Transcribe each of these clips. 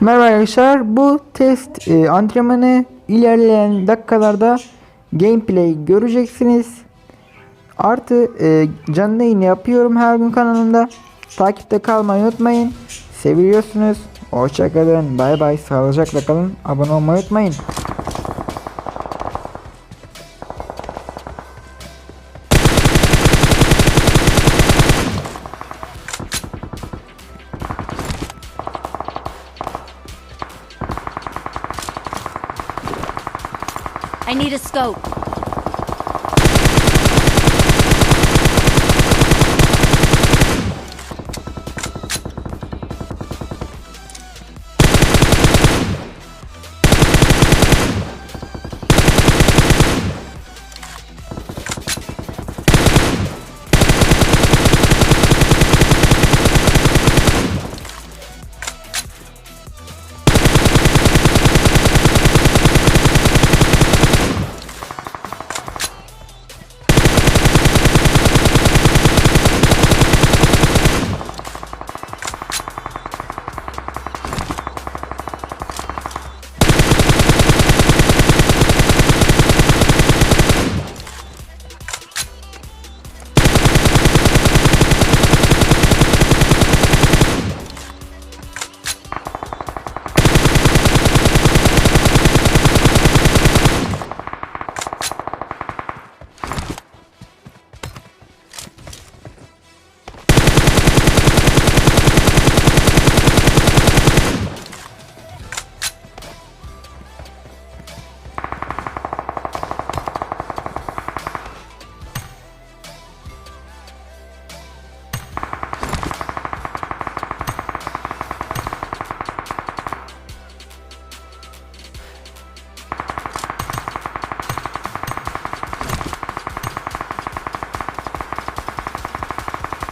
Merhaba arkadaşlar. Bu test e, antrenmanı ilerleyen dakikalarda gameplay göreceksiniz. Artı e, canlı yayın yapıyorum her gün kanalımda. Takipte kalmayı unutmayın. Seviyorsunuz. Hoşçakalın. Bay bay. Sağlıcakla kalın. Abone olmayı unutmayın. I need a scope.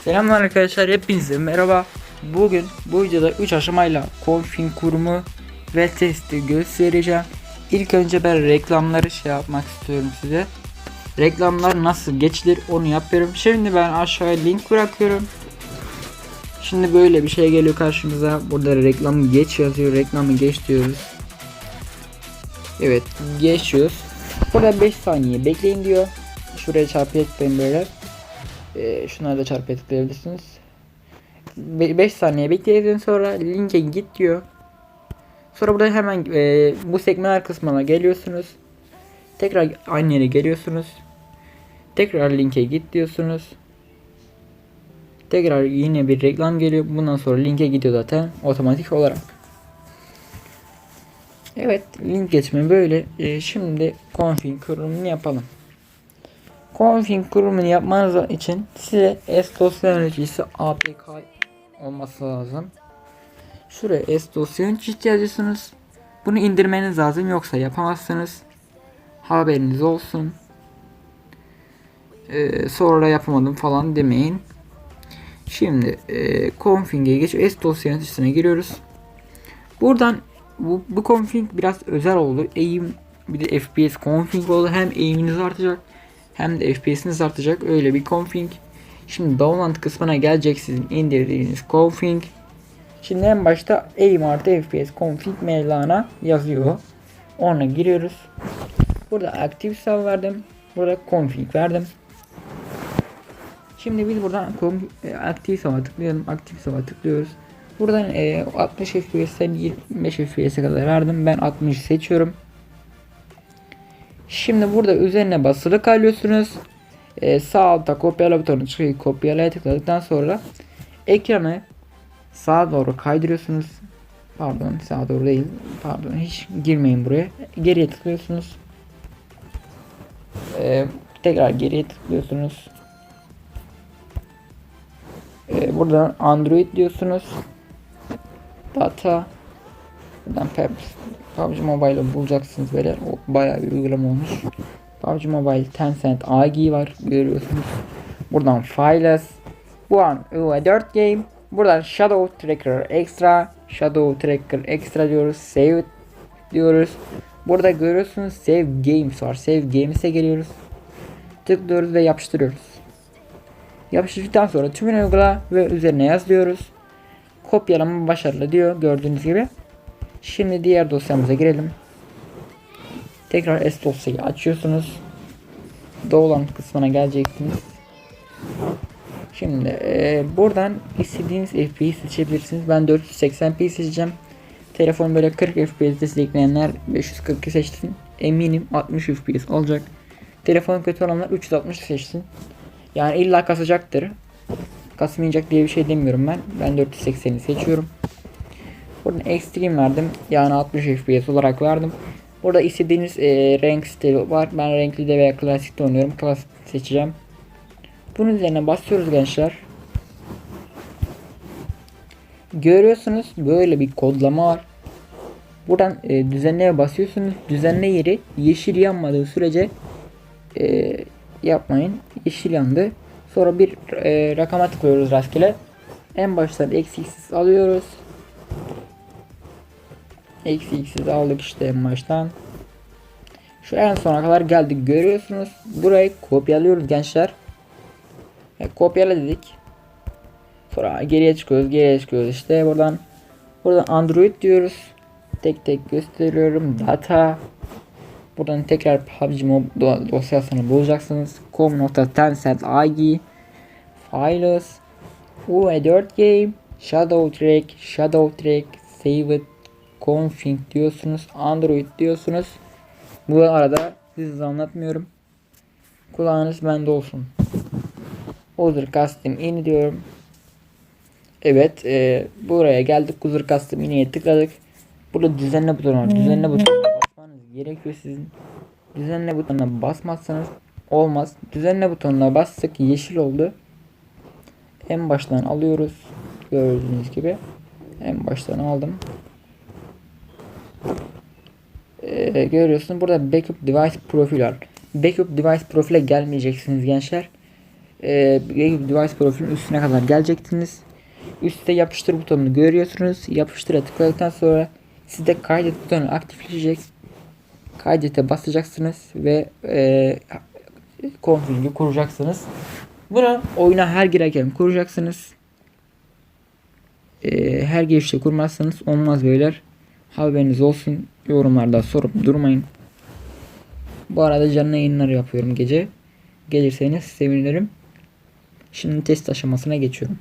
Selamlar arkadaşlar hepinize merhaba. Bugün bu videoda 3 aşamayla config kurumu ve testi göstereceğim. İlk önce ben reklamları şey yapmak istiyorum size. Reklamlar nasıl geçilir onu yapıyorum. Şimdi ben aşağıya link bırakıyorum. Şimdi böyle bir şey geliyor karşımıza. Burada reklamı geç yazıyor. Reklamı geç diyoruz. Evet geçiyoruz. Burada 5 saniye bekleyin diyor. Şuraya çarpı ekleyin böyle. Ee, şunları da çarpı tıklayabilirsiniz. 5 saniye bekledikten sonra linke git diyor. Sonra burada hemen e, bu sekmeler kısmına geliyorsunuz. Tekrar aynı yere geliyorsunuz. Tekrar linke git diyorsunuz. Tekrar yine bir reklam geliyor. Bundan sonra linke gidiyor zaten otomatik olarak. Evet link geçme böyle. E, şimdi config kurulumunu yapalım. Config kurulumunu yapmanız için size S dosya yöneticisi APK olması lazım. Şuraya S dosya yöneticisi yazıyorsunuz. Bunu indirmeniz lazım yoksa yapamazsınız. Haberiniz olsun. Ee, sonra yapamadım falan demeyin. Şimdi e, config'e geç S dosya yöneticisine giriyoruz. Buradan bu, bu config biraz özel oldu. Aim bir de FPS config oldu. Hem aim'iniz artacak hem de FPS'iniz artacak öyle bir config. Şimdi download kısmına gelecek sizin indirdiğiniz config. Şimdi en başta aim artı FPS config Mevlana yazıyor. Ona giriyoruz. Burada active save verdim. Burada config verdim. Şimdi biz buradan e, active save'a tıklayalım. Active save'a tıklıyoruz. Buradan e, 60 FPS'ten 25 FPS'e kadar verdim. Ben 60 seçiyorum. Şimdi burada üzerine basılı kalıyorsunuz. Ee, sağ altta kopyala butonu çıkıyor. Kopyalaya tıkladıktan sonra ekranı sağa doğru kaydırıyorsunuz. Pardon sağa doğru değil. Pardon hiç girmeyin buraya. Geriye tıklıyorsunuz. Ee, tekrar geriye tıklıyorsunuz. Ee, buradan Android diyorsunuz. Data. Buradan PEP PUBG Mobile'ı bulacaksınız böyle. O bayağı bir uygulama olmuş. PUBG Mobile Tencent AGI var görüyorsunuz. Buradan Files. Bu an UE4 Game. Buradan Shadow Tracker Extra. Shadow Tracker Extra diyoruz. Save diyoruz. Burada görüyorsunuz Save Games var. Save Games'e geliyoruz. Tıklıyoruz ve yapıştırıyoruz. Yapıştırdıktan sonra tümünü uygula ve üzerine yaz diyoruz. Kopyalama başarılı diyor gördüğünüz gibi. Şimdi diğer dosyamıza girelim. Tekrar S dosyayı açıyorsunuz. Doğulan kısmına geleceksiniz. Şimdi e, buradan istediğiniz FPS'i seçebilirsiniz. Ben 480p seçeceğim. Telefon böyle 40 FPS destekleyenler 542 seçsin. Eminim 60 FPS olacak. Telefon kötü olanlar 360 seçsin. Yani illa kasacaktır. Kasmayacak diye bir şey demiyorum ben. Ben 480'i seçiyorum. Buradan extreme verdim. Yani 60 FPS olarak verdim. Burada istediğiniz e, renk stili var. Ben renkli de veya klasik de oynuyorum. Klasik seçeceğim. Bunun üzerine basıyoruz gençler. Görüyorsunuz böyle bir kodlama var. Buradan e, düzenleye basıyorsunuz. Düzenle yeri yeşil yanmadığı sürece e, yapmayın. Yeşil yandı. Sonra bir e, rakama tıklıyoruz rastgele. En baştan eksiksiz alıyoruz. Eksiksiz aldık işte en baştan. Şu en sona kadar geldik görüyorsunuz. Burayı kopyalıyoruz gençler. E, kopyala dedik. Sonra geriye çıkıyoruz, geriye çıkıyoruz işte buradan. Buradan Android diyoruz. Tek tek gösteriyorum. Data. Buradan tekrar PUBG Mob do- dosyasını bulacaksınız. com.tencent.ag Files UE4 Game Shadow Track Shadow Track Save it Config diyorsunuz. Android diyorsunuz. Bu arada hızlı anlatmıyorum. Kulağınız bende olsun. User Custom in diyorum. Evet, e, buraya geldik. User Custom in'e tıkladık. Burada düzenle butonu var. Düzenle butonuna basmanız gerekiyor sizin. Düzenle butonuna basmazsanız olmaz. Düzenle butonuna bastık. Yeşil oldu. En baştan alıyoruz. Gördüğünüz gibi. En baştan aldım. Ee, görüyorsunuz burada backup device profil var. Backup device profile gelmeyeceksiniz gençler. Ee, backup device profilin üstüne kadar geleceksiniz. Üstte yapıştır butonunu görüyorsunuz. Yapıştıra tıkladıktan sonra sizde kaydet butonu aktifleşecek. Kaydete basacaksınız ve e, config'i kuracaksınız. Bunu oyuna her girerken kuracaksınız. E, her girişte kurmazsanız olmaz beyler. Haberiniz olsun. Yorumlarda sorup durmayın. Bu arada canlı yayınlar yapıyorum gece. Gelirseniz sevinirim. Şimdi test aşamasına geçiyorum.